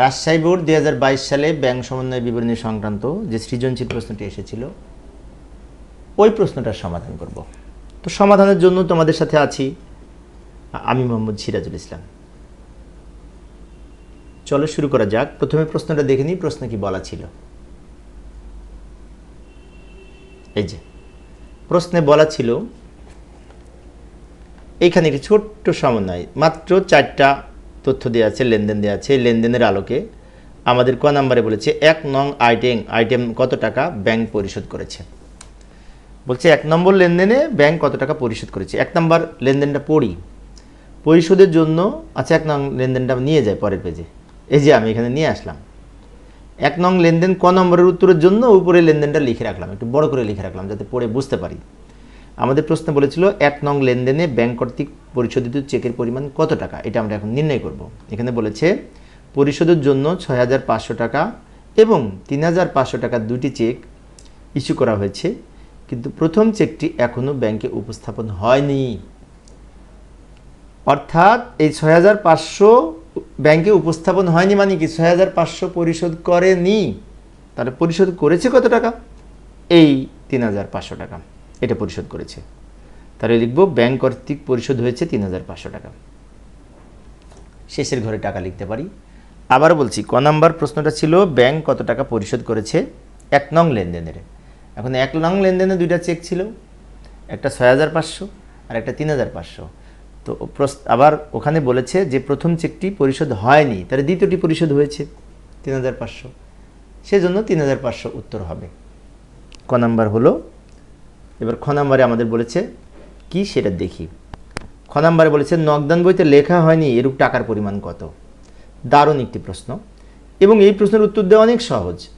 Rajshahi board দু হাজার বাইশ সালে ব্যাংক সমন্বয় বিবরণী সংক্রান্ত যে সৃজনশীল প্রশ্নটি এসেছিল, ওই প্রশ্নটার সমাধান করব। তো সমাধানের জন্য তোমাদের সাথে আছি আমি মোহাম্মদ সিরাজুল ইসলাম। চলো শুরু করা যাক। প্রথমে প্রশ্নটা দেখে নিই, প্রশ্ন কি বলা ছিল। এই যে, প্রশ্নে বলা ছিল এইখানে একটি ছোট্ট সমন্বয়, মাত্র চারটা তথ্য দেওয়া আছে লেনদেন দেওয়া আছে লেনদেনের আলোকে আমাদের ক নাম্বারে বলেছে, এক নং আইটেম আইটেম কত টাকা ব্যাংক পরিশোধ করেছে? বলছে এক নম্বর লেনদেনে ব্যাংক কত টাকা পরিশোধ করেছে? এক নম্বর লেনদেনটা পড়ি। পরিশোধের জন্য আচ্ছা এক নং লেনদেনটা নিয়ে যায় পরের পেজে। এই যে আমি এখানে নিয়ে আসলাম। এক নং লেনদেন ক নম্বরের উত্তরের জন্য উপরে লেনদেনটা লিখে রাখলাম, একটু বড় করে লিখে রাখলাম, যাতে পড়ে বুঝতে পারি। আমাদের প্রশ্ন বলেছিল, এক নং লেনদেনে ব্যাংক কর্তৃক পরিশোধিত চেকের পরিমাণ কত টাকা? এটা আমরা এখন নির্ণয় করব। এখানে বলেছে, পরিশোধের জন্য ছয় হাজার পাঁচশো টাকা এবং তিন টাকার দুটি চেক ইস্যু করা হয়েছে, কিন্তু প্রথম চেকটি এখনও ব্যাংকে উপস্থাপন হয়নি। অর্থাৎ এই ছয় হাজার পাঁচশো ব্যাংকে উপস্থাপন হয়নি মানে কি? ছয় হাজার পাঁচশো পরিশোধ করেনি। তাহলে পরিশোধ করেছে কত টাকা? এই তিন হাজার পাঁচশো টাকা। এটা পরিশোধ করেছে। তাহলে লিখব, ব্যাংক কর্তৃক পরিশোধ হয়েছে তিন হাজার পাঁচশো টাকা। শেষের ঘরে টাকা লিখতে পারি। আবার বলছি, ক নাম্বার প্রশ্নটা ছিল, ব্যাংক কত টাকা পরিশোধ করেছে? এক নং লেনদেনের। এখন এক নং লেনদেনে দুইটা চেক ছিল, একটা ছয় হাজার পাঁচশো আর একটা তিন হাজার পাঁচশো। তো আবার ওখানে বলেছে যে প্রথম চেকটি পরিশোধ হয়নি, তাহলে দ্বিতীয়টি পরিশোধ হয়েছে তিন হাজার পাঁচশো। সেজন্য তিন হাজার পাঁচশো উত্তর হবে। ক নাম্বার হলো এবার খ নাম্বারে আমাদের বলেছে, কি সেটা দেখি। খ নাম্বারে বলেছে নগদান বইতে লেখা হয়নি এরূপ টাকার পরিমাণ কত? দারুণ একটি প্রশ্ন। এবং এই প্রশ্নের উত্তর দেওয়া অনেক সহজ।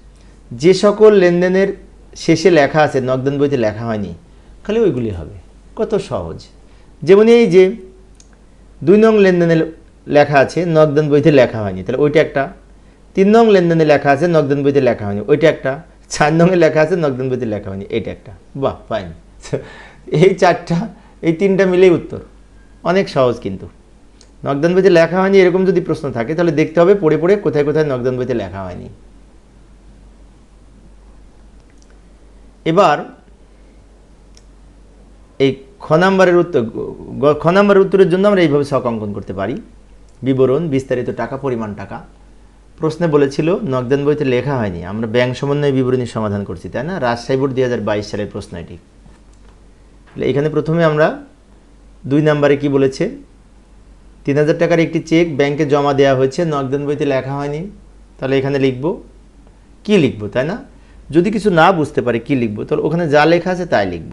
যে সকল লেনদেনের শেষে লেখা আছে নগদান বইতে লেখা হয়নি, খালি ওইগুলি হবে। কত সহজ। যেমন এই যে, দুই নং লেনদেনে লেখা আছে নগদান বইতে লেখা হয়নি। তাহলে ওইটা একটা। তিন নং লেনদেনে লেখা আছে নগদান বইতে লেখা হয়নি। ওইটা একটা। চার নংয়ে লেখা আছে নগদান বইতে লেখা হয়নি। এটা একটা। বাহ ফাইন এই চারটা, এই তিনটা মিলেই উত্তর। অনেক সহজ কিন্তু। নগদান বইতে লেখা হয়নি, এরকম যদি প্রশ্ন থাকে, তাহলে দেখতে হবে, পড়ে পড়ে কোথায় কোথায় নগদান বইতে লেখা হয়নি। এবার, এই খ নাম্বারের উত্তর খ নাম্বারের উত্তরের জন্য আমরা এইভাবে শখ অঙ্কন করতে পারি। বিবরণ, বিস্তারিত টাকা, পরিমাণ টাকা। প্রশ্নে বলেছিল নগদান বইতে লেখা হয়নি। আমরা ব্যাংক সমন্বয় বিবরণী সমাধান করছি, তাই না? রাজশাহী বোর্ড দুই হাজার বাইশ সালের প্রশ্ন এটি। তাহলে এখানে প্রথমে আমরা দুই নাম্বারে কি বলেছে? তিন হাজার টাকার একটি চেক ব্যাংকে জমা দেওয়া হয়েছে নগদান বইতে লেখা হয়নি। তাহলে এখানে লিখব, কি লিখব, তাই না? যদি কিছু না বুঝতে পারে, কি লিখব? তাহলে ওখানে যা লেখা আছে তাই লিখব।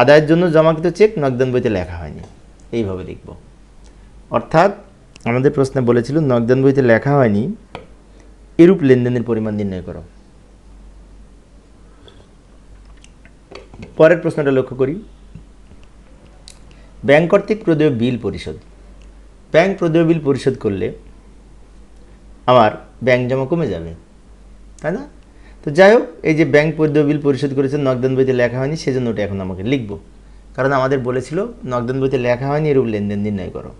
আদায়ের জন্য জমাকৃত চেক নগদান বইতে লেখা হয়নি। এইভাবে লিখব। অর্থাৎ আমাদের প্রশ্নে বলেছিল নগদান বইতে লেখা হয়নি, এরূপ লেনদেনের পরিমাণ নির্ণয় করো। পরের প্রশ্নটা লক্ষ্য করি। ব্যাংক কর্তৃক প্রদেয় বিল পরিশোধ। ব্যাংক প্রদেয় বিল পরিশোধ করলে আমার ব্যাংক জমা কমে যাবে, তাই না? তো যাই হোক, এই যে ব্যাংক প্রদেয় বিল পরিশোধ করেছে, নগদান বইতে লেখা হয়নি, সেজন্য ওটা এখন আমাকে লিখব। কারণ আমাদের বলেছিল, নগদান বইতে লেখা হয়নি, এরূপ লেনদেন নির্ণয় করো।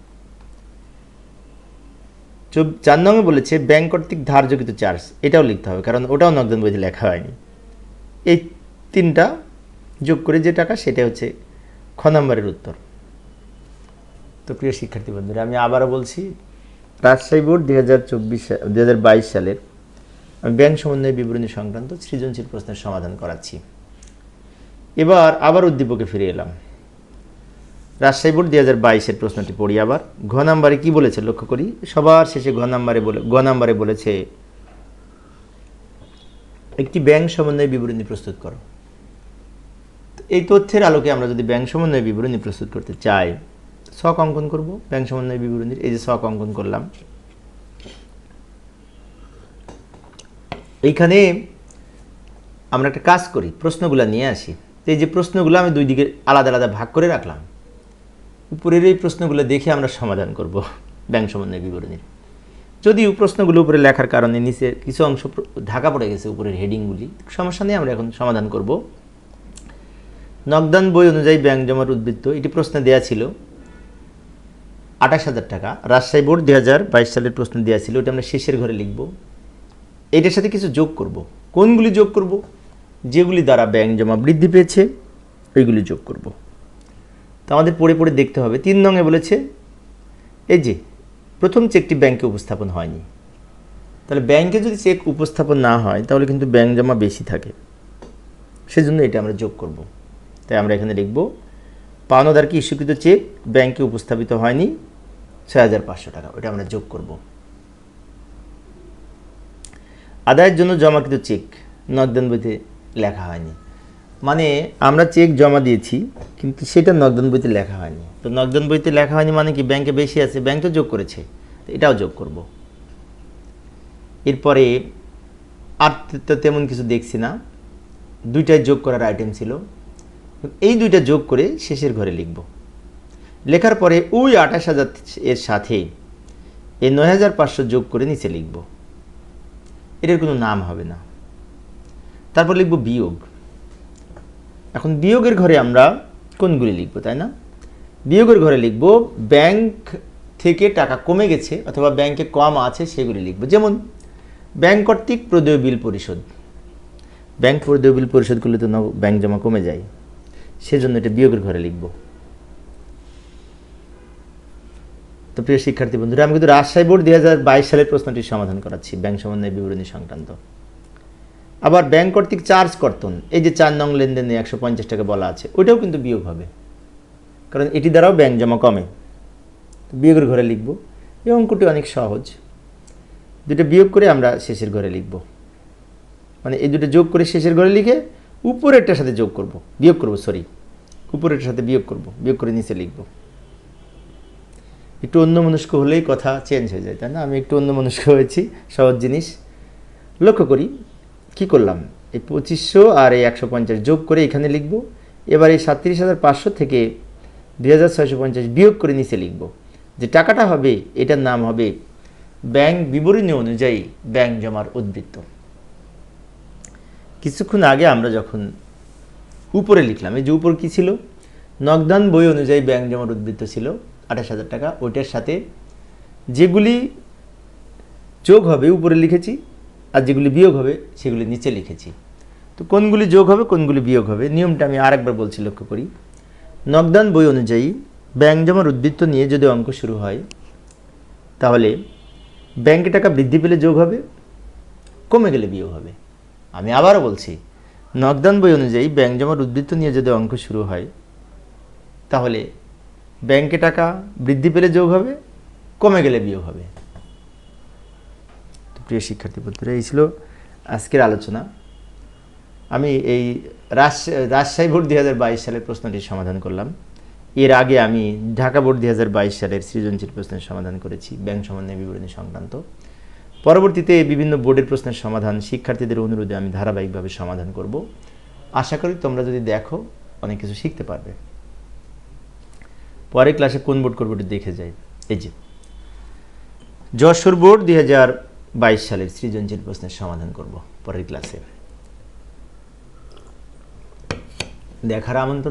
চার নঙ্গে বলেছে, ব্যাংক কর্তৃক ধার্যকৃত চার্জ, এটাও লিখতে হবে, কারণ ওটাও নগদান বইতে লেখা হয়নি। এই তিনটা যোগ করে যে টাকা সেটা হচ্ছে খ নম্বরের উত্তর। তো প্রিয় শিক্ষার্থী বন্ধুরা, আমি আবারও বলছি, রাজশাহী বোর্ড দুই হাজার চব্বিশ সালের ব্যাংক সমন্বয় বিবরণী সংক্রান্ত সৃজনশীল প্রশ্নের সমাধান করাচ্ছি। এবার আবার উদ্দীপকে ফিরে এলাম। রাজশাহী বোর্ড দুই হাজার বাইশের প্রশ্নটি পড়ি আবার। ঘ নাম্বারে কি বলেছে, লক্ষ্য করি? সবার শেষে ঘ নাম্বারে বলে গ নাম্বারে বলেছে, একটি ব্যাংক সমন্বয় বিবরণী প্রস্তুত করো। এই তথ্যের আলোকে আমরা যদি ব্যাংক সমন্বয় বিবরণী প্রস্তুত করতে চাই, শখ অঙ্কন করব। ব্যাংক সমন্বয় বিবরণীর এই যে শখ অঙ্কন করলাম, এইখানে আমরা একটা কাজ করি, প্রশ্নগুলো নিয়ে আসি। এই যে প্রশ্নগুলো আমি দুই দিকে আলাদা আলাদা ভাগ করে রাখলাম। উপরের এই প্রশ্নগুলো দেখে আমরা সমাধান করব ব্যাংক সমন্বয় বিবরণীর। যদিও প্রশ্নগুলো উপরে লেখার কারণে নিচে কিছু অংশ ঢাকা পড়ে গেছে, উপরের হেডিংগুলি। সমস্যা নেই, আমরা এখন সমাধান করব। নগদান বই অনুযায়ী ব্যাংক জমার উদ্বৃত্ত, এটি প্রশ্নে দেয়া ছিল। আঠাশ হাজার টাকা। রাজশাহী বোর্ড দুই হাজার বাইশ সালের প্রশ্ন দেওয়া ছিল, ওটা আমরা শেষের ঘরে লিখব। এটার সাথে কিছু যোগ করব। কোনগুলি যোগ করব? যেগুলি দ্বারা ব্যাংক জমা বৃদ্ধি পেয়েছে, ওইগুলি যোগ করব। তো আমাদের পড়ে পড়ে দেখতে হবে। তিন নঙে বলেছে, এই যে, প্রথম চেকটি ব্যাংকে উপস্থাপন হয়নি। তাহলে ব্যাংকে যদি চেক উপস্থাপন না হয়, তাহলে কিন্তু ব্যাংক জমা বেশি থাকে। সেজন্য এটা আমরা যোগ করব। তাই আমরা এখানে লিখব পাওনাদারকে ইস্যুকৃত চেক ব্যাংকে উপস্থাপিত হয়নি? ছয় হাজার পাঁচশো টাকা ওটা আমরা যোগ করব। আদায়ের জন্য জমাকৃত চেক নগদান বইতে লেখা হয়নি। মানে আমরা চেক জমা দিয়েছি, কিন্তু সেটা নগদান বইতে লেখা হয়নি। তো নগদান বইতে লেখা হয়নি মানে কি ব্যাংকে বেশি আছে, ব্যাংক তো যোগ করেছে এটাও যোগ করব। এরপরে আর তো তেমন কিছু দেখছি না। দুইটাই যোগ করার আইটেম ছিল। এই দুইটা যোগ করে শেষের ঘরে লিখব। লেখার পরে ওই আঠাশ হাজার এর সাথে এই নয় হাজার পাঁচশো যোগ করে নিচে লিখব। এটার কোনো নাম হবে না। তারপর লিখব বিয়োগ। এখন বিয়োগের ঘরে আমরা কোনগুলি লিখব, তাই না? বিয়োগের ঘরে লিখব ব্যাংক থেকে টাকা কমে গেছে অথবা ব্যাংকে কম আছে সেগুলি লিখব। যেমন ব্যাংক কর্তৃক প্রদেয় বিল পরিশোধ। ব্যাংক প্রদেয় বিল পরিশোধ করলে তো ব্যাংক জমা কমে যায়। সেজন্য এটা বিয়োগের ঘরে লিখব। তো প্রিয় শিক্ষার্থী বন্ধুরা, আমি কিন্তু রাজশাহী বোর্ড দুই হাজার বাইশ সালের প্রশ্নটির সমাধান করাচ্ছি, ব্যাংক সমন্বয় বিবরণী সংক্রান্ত। আবার ব্যাংক কর্তৃক চার্জ কর্তন, এই যে চার নং লেনদেনে একশো পঞ্চাশ টাকা বলা আছে, ওইটাও কিন্তু বিয়োগ হবে। কারণ এটি দ্বারাও ব্যাংক জমা কমে। বিয়োগের ঘরে লিখব, এই অঙ্কটি অনেক সহজ। দুটো বিয়োগ করে আমরা শেষের ঘরে লিখব। মানে এই দুটো যোগ করে শেষের ঘরে লিখে উপরেরটার সাথে যোগ করব, বিয়োগ করব সরি উপরেরটার সাথে বিয়োগ করব, বিয়োগ করে নিচে লিখব। একটু অন্য মনস্ক হলেই কথা চেঞ্জ হয়ে যায়, তাই না? আমি একটু অন্য মনস্ক হয়েছি, সহজ জিনিস। লক্ষ্য করি, কি করলাম? এই পঁচিশশো আর এই একশো পঞ্চাশ যোগ করে এখানে লিখব, এবার এই সাতত্রিশ হাজার পাঁচশো থেকে দুই হাজার ছয়শো পঞ্চাশ বিয়োগ করে নিচে লিখব। যে টাকাটা হবে, এটার নাম হবে ব্যাংক বিবরণী অনুযায়ী ব্যাংক জমার উদ্বৃত্ত। কিছুক্ষণ আগে আমরা যখন উপরে লিখলাম, এই যে উপর কী ছিল? নগদান বই অনুযায়ী ব্যাংক জমার উদ্বৃত্ত ছিল, আঠাশ হাজার টাকা। ওইটার সাথে যেগুলি যোগ হবে, উপরে লিখেছি, আর যেগুলি বিয়োগ হবে, সেগুলি নিচে লিখেছি। তো কোনগুলি যোগ হবে, কোনগুলি বিয়োগ হবে? নিয়মটা আমি আরেকবার বলছি, লক্ষ্য করি। নগদান বই অনুযায়ী ব্যাংক জমার উদ্বৃত্ত নিয়ে যদি অঙ্ক শুরু হয়, তাহলে ব্যাংকে টাকা বৃদ্ধি পেলে যোগ হবে, কমে গেলে বিয়োগ হবে। আমি আবারও বলছি, নগদান বই অনুযায়ী ব্যাংক জমার উদ্বৃত্ত নিয়ে যদি অঙ্ক শুরু হয়, তাহলে ব্যাংকে টাকা বৃদ্ধি পেলে যোগ হবে, কমে গেলে বিয়োগ হবে। প্রিয় শিক্ষার্থী বন্ধুরা, এই ছিল আজকের আলোচনা। আমি এই রাজশাহী বোর্ড দুই হাজার বাইশ সালের প্রশ্নটির সমাধান করলাম। এর আগে আমি ঢাকা বোর্ড দুই হাজার বাইশ সালের সৃজনশীল প্রশ্নের সমাধান করেছি, ব্যাংক সম্বন্ধে বিবরণী সংক্রান্ত। পরবর্তীতে বিভিন্ন বোর্ডের প্রশ্নের সমাধান শিক্ষার্থীদের অনুরোধে আমি ধারাবাহিকভাবে সমাধান করব। আশা করি তোমরা যদি দেখো, অনেক কিছু শিখতে পারবে। পরের ক্লাসে কোন বোর্ড করব একটু দেখে যাই। এই যে, যশোর বোর্ড দুই হাজার বাইশ সালের সৃজনশীল প্রশ্নের সমাধান করব পরের ক্লাসে। দেখার আমন্ত্রণ